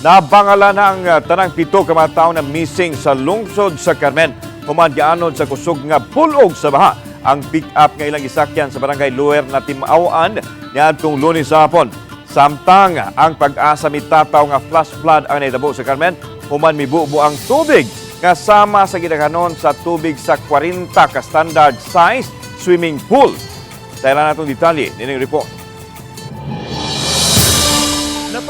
Nabangala na ang uh, tanang pito ka mga tao na missing sa lungsod sa Carmen. Human gianon sa kusog nga pulog sa baha. Ang pick-up nga ilang isakyan sa barangay Luer na Timawaan niadtong lunes sa hapon. Samtang ang pag-asa mitataw nga flash flood ang naitabo sa Carmen, human mibubo ang tubig nga sama sa gidakanon sa tubig sa 40 ka standard size swimming pool. Na natong detalye, nining report.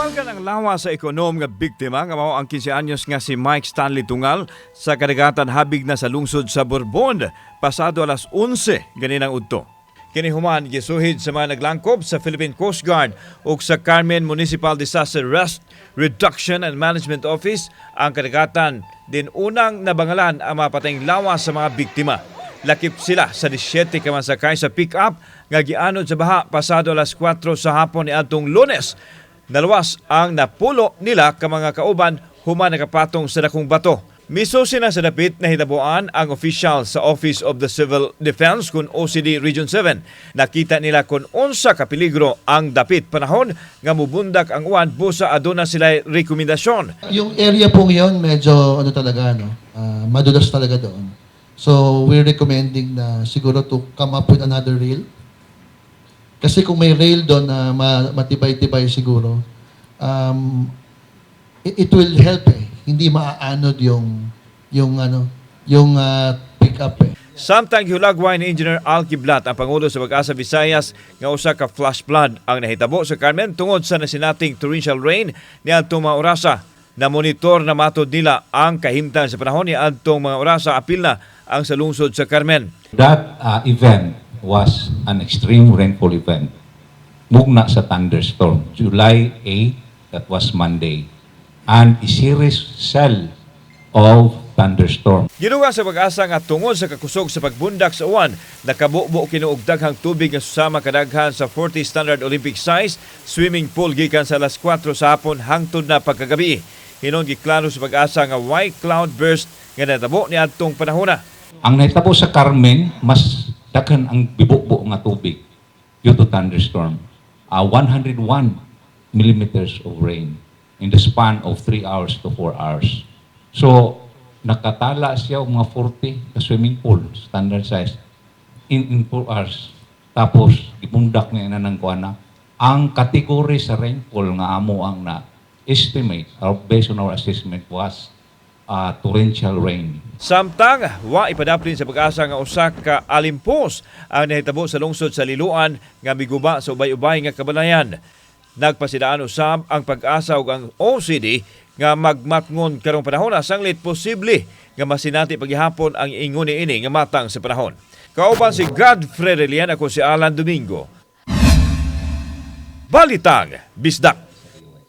Napalgan ang lawa sa ekonom nga biktima nga mao ang 15 anyos nga si Mike Stanley Tungal sa kadagatan habig na sa lungsod sa Bourbon pasado alas 11 ganinang udto. Kini human gisuhid sa mga naglangkob sa Philippine Coast Guard ug sa Carmen Municipal Disaster Risk Reduction and Management Office ang kadagatan din unang nabangalan ang mga patayng lawa sa mga biktima. Lakip sila sa 17 ka masakay sa pick-up nga gianod sa baha pasado alas 4 sa hapon ni adtong Lunes Nalawas ang napulo nila ka mga kauban human nakapatong sa dakong bato. Miso sina sa dapit na hitabuan ang official sa Office of the Civil Defense kun OCD Region 7. Nakita nila kung unsa ka peligro ang dapit panahon nga mubundak ang uwan busa aduna sila rekomendasyon. Yung area po ngayon, medyo ano talaga, no? ah, madulas talaga doon. So, we're recommending na siguro to come up with another rail. Kasi kung may rail doon na ma- matibay-tibay siguro, um, it, it will help eh. Hindi maaanod yung, yung ano, yung ah, pick-up eh. Samtang hulagway ni Engineer Al Kiblat ang Pangulo sa Pag-asa Visayas nga usa ka flash flood ang nahitabo sa Carmen tungod sa nasinating torrential rain ni adtong mga orasa. Na monitor na matod nila ang kahimtang sa panahon ni adtong mga orasa apil na ang sa lungsod sa Carmen. That uh, event was an extreme rainfall event. Mugna sa thunderstorm. July 8, that was Monday. And a series cell of thunderstorm. Ginuga sa pag-asa nga tungod sa kakusog sa pagbundak sa uwan, nakabubo kinuog daghang tubig nga susama kadaghan sa 40 standard Olympic size swimming pool gikan sa alas 4 sa hapon hangtod na pagkagabi. Hinon giklaro sa pag-asa nga white cloud burst nga natabo ni adtong panahona. Ang naitabo sa Carmen, mas daghan ang bibubo nga tubig due to thunderstorm. Uh, 101 millimeters of rain in the span of 3 hours to 4 hours. So, nakatala siya og mga 40 ka swimming pool, standard size, in, in 4 hours. Tapos, ibundak niya na ng kuana. Ang category sa rainfall nga amo ang na estimate, or based on our assessment was uh, torrential rain. Samtang wa ipadaplin sa pag-asa nga usa ka alimpos ang nahitabo sa lungsod sa Liluan nga miguba sa ubay-ubay nga kabanayan. Nagpasidaan usab ang pag-asa ug ang OCD nga magmatngon karong panahon sanglit posible nga masinati paghihapon ang ingon ini nga matang sa panahon. Kauban si Godfrey Relian ako si Alan Domingo. Balitang Bisdak.